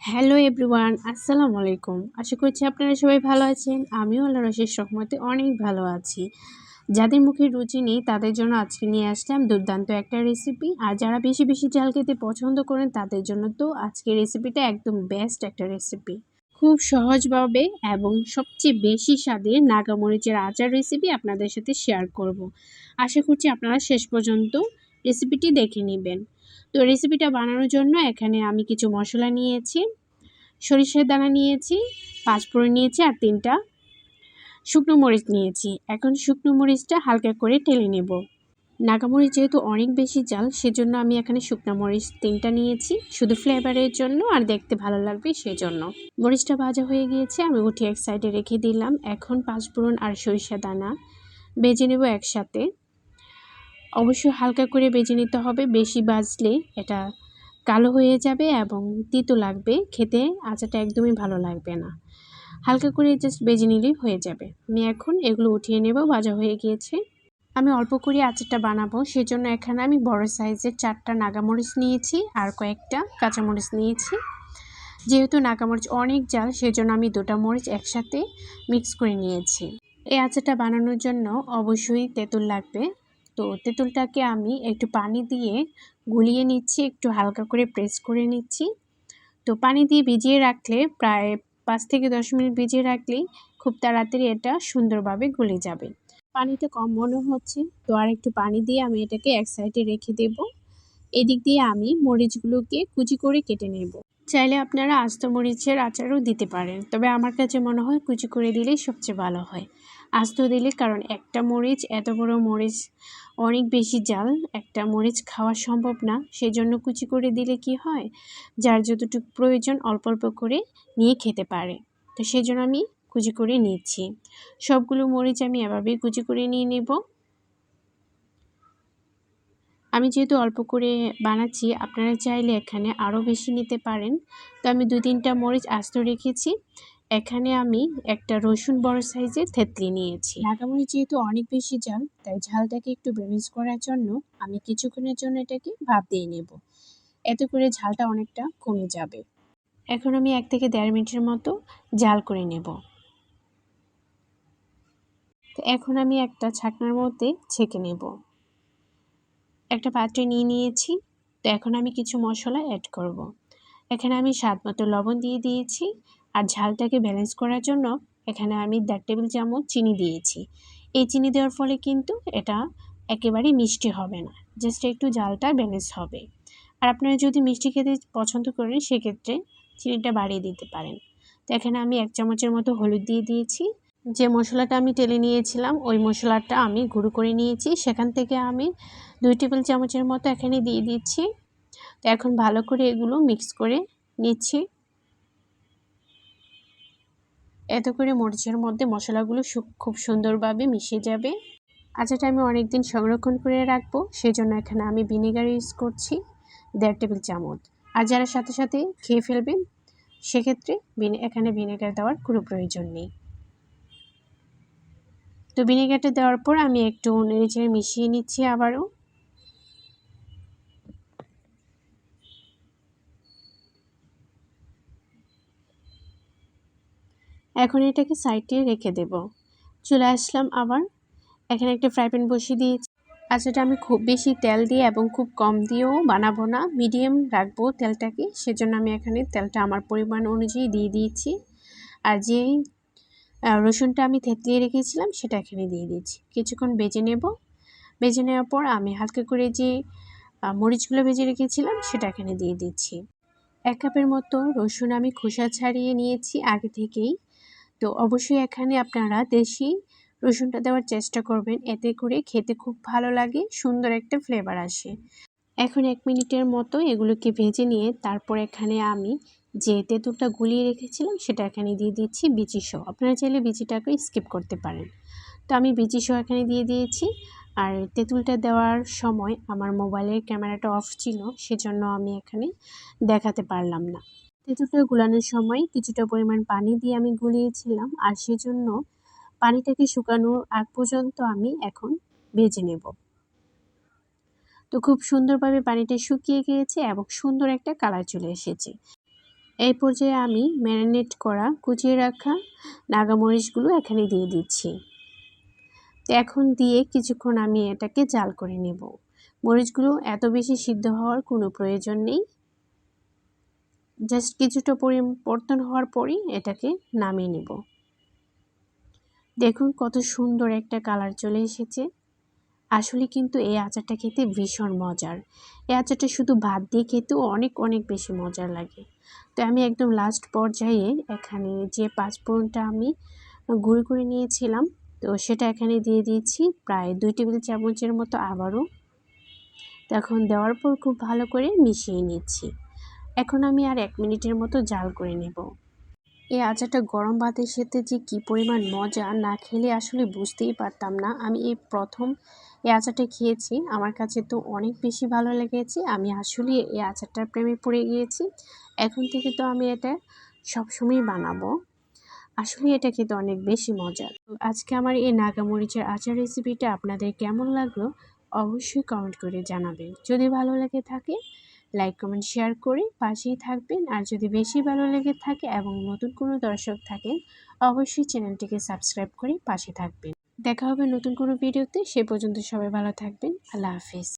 Hello everyone, আসসালামু আলাইকুম। আশা করছি আপনারা সবাই ভালো আছেন। আমিও আল্লাহ রশের সহমতে অনেক ভালো আছি। যাদের মুখে রুচি নেই, তাদের জন্য আজকে নিয়ে আসলাম দুর্দান্ত একটা রেসিপি আর যারা বেশি বেশি ঝাল খেতে পছন্দ করেন, তাদের জন্য তো আজকে রেসিপিটা একদম বেস্ট একটা রেসিপি খুব সহজভাবে এবং সবচেয়ে বেশি স্বাদের নাগামরিচের আচার রেসিপি আপনাদের সাথে শেয়ার করব। আশা করছি আপনারা শেষ পর্যন্ত রেসিপিটি দেখে নেবেন। তো রেসিপিটা বানানোর জন্য এখানে আমি কিছু মশলা নিয়েছি, সরিষার দানা নিয়েছি, পাঁচফোড়ন নিয়েছি আর তিনটা শুকনো মরিচ নিয়েছি। এখন শুকনো মরিচটা হালকা করে টেলে নেব। নাগামরিচ যেহেতু অনেক বেশি জাল, সেজন্য আমি এখানে শুকনো মরিচ তিনটা নিয়েছি। শুধু ফ্লেভারের জন্য আর দেখতে ভালো লাগবে সেজন্য। মরিচটা ভাজা হয়ে গিয়েছে, আমি উঠে এক সাইডে রেখে দিলাম। এখন পাঁচফোড়ন আর সরিষা দানা বেজে নেব একসাথে। অবশ্যই হালকা করে বেজে নিতে হবে, বেশি বাজলে এটা কালো হয়ে যাবে এবং তিতো লাগবে, খেতে আচারটা একদমই ভালো লাগবে না। হালকা করে জাস্ট বেজে নিলেই হয়ে যাবে। আমি এখন এগুলো উঠিয়ে নেব, ভাজা হয়ে গিয়েছে। আমি অল্প করে আচারটা বানাবো, সেজন্য এখানে আমি বড় সাইজের চারটা নাগামরিচ নিয়েছি আর কয়েকটা কাঁচামরিচ নিয়েছি। যেহেতু নাগামরিচ অনেক জাল, সেজন্য আমি দুটা মরিচ একসাথে মিক্স করে নিয়েছি। এই আচারটা বানানোর জন্য অবশ্যই তেঁতুল লাগবে। তো তেঁতুলটাকে আমি একটু পানি দিয়ে গুলিয়ে নিচ্ছি, একটু হালকা করে প্রেস করে নিচ্ছি। তো পানি দিয়ে ভিজিয়ে রাখলে, প্রায় পাঁচ থেকে দশ মিনিট ভিজিয়ে রাখলেই খুব তাড়াতাড়ি এটা সুন্দরভাবে গলে যাবে। পানিটা কম মনে হচ্ছে, তো আর একটু পানি দিয়ে আমি এটাকে এক সাইডে রেখে দেব। এদিক দিয়ে আমি মরিচগুলোকে কুচি করে কেটে নেব। চাইলে আপনারা আস্ত মরিচের আচারও দিতে পারেন। তবে আমার কাছে মনে হয় কুচি করে দিলেই সবচেয়ে ভালো হয়। আস্ত দিলে কারণ একটা মরিচ, এত বড় মরিচ, অনেক বেশি জাল, একটা মরিচ খাওয়া সম্ভব না। সেই জন্য কুচি করে দিলে কি হয়? যার যতটুকু প্রয়োজন অল্প অল্প করে নিয়ে খেতে পারে। তো সেই জন্য আমি কুচি করে নিচ্ছি। সবগুলো মরিচ আমি এভাবেই কুচি করে নিয়ে নেব। আমি যেহেতু অল্প করে বানাচ্ছি, আপনারা চাইলে এখানে আরও বেশি নিতে পারেন। তো আমি দু তিনটা মরিচ আস্ত রেখেছি। এখানে আমি একটা রসুন বড় সাইজের থেতলি নিয়েছি। নাগামরিচ যেহেতু অনেক বেশি ঝাল, তাই ঝালটাকে একটু ব্যালেন্স করার জন্য আমি কিছুক্ষণের জন্য এটাকে ভাপ দিয়ে নেব। এতে করে ঝালটা অনেকটা কমে যাবে। এখন আমি এক থেকে দেড় মিনিটের মতো জাল করে নেব। তো এখন আমি একটা ছাকনার মধ্যে ছেঁকে নেব। একটা পাত্রে নিয়ে নিয়েছি। তো এখন আমি কিছু মশলা অ্যাড করব। এখানে আমি স্বাদ মতো লবণ দিয়ে দিয়েছি আর ঝালটাকে ব্যালেন্স করার জন্য এখানে আমি দেড় টেবিল চামচ চিনি দিয়েছি। এই চিনি দেওয়ার ফলে কিন্তু এটা একেবারেই মিষ্টি হবে না জাস্ট একটু জালটা ব্যালেন্স হবে। আর আপনারা যদি মিষ্টি খেতে পছন্দ করেন, সেক্ষেত্রে চিনিটা বাড়িয়ে দিতে পারেন। তো এখানে আমি এক চামচের মতো হলুদ দিয়ে দিয়েছি। যে মশলাটা আমি টেলে নিয়েছিলাম, ওই মশলাটা আমি গুঁড়ো করে নিয়েছি। সেখান থেকে আমি দুই টেবিল চামচের মতো এখানে দিয়ে দিচ্ছি। তো এখন ভালো করে এগুলো মিক্স করে নিচ্ছি। এত করে মরিচের মধ্যে মশলাগুলো খুব সুন্দরভাবে মিশে যাবে। আচারটা আমি অনেক দিন সংরক্ষণ করে রাখব, সেজন্য এখানে আমি ভিনেগার ইউজ করছি, দেড় টেবিল চামচ। আর যারা সাথে সাথে খেয়ে ফেলবেন, সেক্ষেত্রে এখানে ভিনেগার দেওয়ার কোনো প্রয়োজন নেই। তো ভিনেগারটা দেওয়ার পর আমি একটু নেড়ে মিশিয়ে নিচ্ছি আবারও। এখন এটাকে সাইডে রেখে দেব। চলে আসলাম আবার। এখানে একটা ফ্রাই প্যান বসিয়ে দিয়েছি। আচ্ছাটা আমি খুব বেশি তেল দিয়ে এবং খুব কম দিয়েও বানাবো না। মিডিয়াম রাখব তেলটাকে। সেজন্য আমি এখানে তেলটা আমার পরিমাণ অনুযায়ী দিয়ে দিয়েছি। আর যে রসুনটা আমি থেতলিয়ে রেখেছিলাম, সেটা এখানে দিয়ে দিয়েছি। কিছুক্ষণ বেজে নেব। বেজে নেওয়ার পর আমি হালকা করে যে মরিচগুলো ভেজে রেখেছিলাম, সেটা এখানে দিয়ে দিচ্ছি। এক কাপের মতো রসুন আমি খোসা ছাড়িয়ে নিয়েছি আগে থেকেই। তো অবশ্যই এখানে আপনারা দেশি রসুনটা দেওয়ার চেষ্টা করবেন। এতে করে খেতে খুব ভালো লাগে, সুন্দর একটা ফ্লেভার আসে। এখন এক মিনিটের মতো এগুলোকে ভেজে নিয়ে তারপর এখানে আমি যে তেঁতুলটা গুলিয়ে রেখেছিলাম সেটা এখানে দিয়ে দিচ্ছি বিচি সহ। আপনারা চাইলে বিচিটাকে স্কিপ করতে পারেন। তো আমি বিচি সহ এখানে দিয়ে দিয়েছি। আর তেঁতুলটা দেওয়ার সময় আমার মোবাইলের ক্যামেরাটা অফ ছিল, সেজন্য আমি এখানে দেখাতে পারলাম না। তেঁতুলটা গুলানোর সময় কিছুটা পরিমাণ পানি দিয়ে আমি গুলিয়েছিলাম, আর সেজন্য পানিটাকে শুকানোর আগ পর্যন্ত আমি এখন ভেজে নেব। তো খুব সুন্দরভাবে পানিটা শুকিয়ে গিয়েছে এবং সুন্দর একটা কালার চলে এসেছে। এই পর্যায়ে আমি ম্যারিনেট করা, কুচিয়ে রাখা নাগামরিচগুলো এখানে দিয়ে দিচ্ছি। তো এখন দিয়ে কিছুক্ষণ আমি এটাকে জাল করে নেব। মরিচগুলো এত বেশি সিদ্ধ হওয়ার কোনো প্রয়োজন নেই। জাস্ট কিছুটা পরিবর্তন হওয়ার পরই এটাকে নামিয়ে নেব। দেখুন কত সুন্দর একটা কালার চলে এসেছে। আসলে কিন্তু এই আচারটা খেতে ভীষণ মজার। এই আচারটা শুধু ভাত দিয়ে খেতেও অনেক অনেক বেশি মজার লাগে। তো আমি একদম লাস্ট পর্যায়ে এখানে যে পাঁচফোড়নটা আমি গুঁড়ো করে নিয়েছিলাম, তো সেটা এখানে দিয়ে দিয়েছি প্রায় দুই টেবিল চামচের মতো আবারও। তখন দেওয়ার পর খুব ভালো করে মিশিয়ে নিচ্ছি। এখন আমি আর এক মিনিটের মতো জাল করে নেব। এই আচারটা গরম ভাতের সাথে যে কী পরিমাণ মজা না খেলে আসলে বুঝতেই পারতাম না। আমি এই প্রথম এই আচারটা খেয়েছি। আমার কাছে তো অনেক বেশি ভালো লেগেছে। আমি আসলে এই আচারটার প্রেমে পড়ে গিয়েছি। এখন থেকে তো আমি এটা সবসময় বানাবো। আসলে এটা খেতে অনেক বেশি মজার আজকে আমার এই নাগামরিচের আচার রেসিপিটা আপনাদের কেমন লাগল? অবশ্যই কমেন্ট করে জানাবেন। যদি ভালো লেগে থাকে লাইক কমেন্ট শেয়ার করে, পাশেই থাকবেন। আর যদি বেশি ভালো লেগে থাকে এবং নতুন কোনো দর্শক থাকেন, অবশ্যই চ্যানেলটিকে সাবস্ক্রাইব করে পাশে থাকবেন। দেখা হবে নতুন কোনো ভিডিওতে। সে পর্যন্ত সবাই ভালো থাকবেন। আল্লাহ হাফিজ।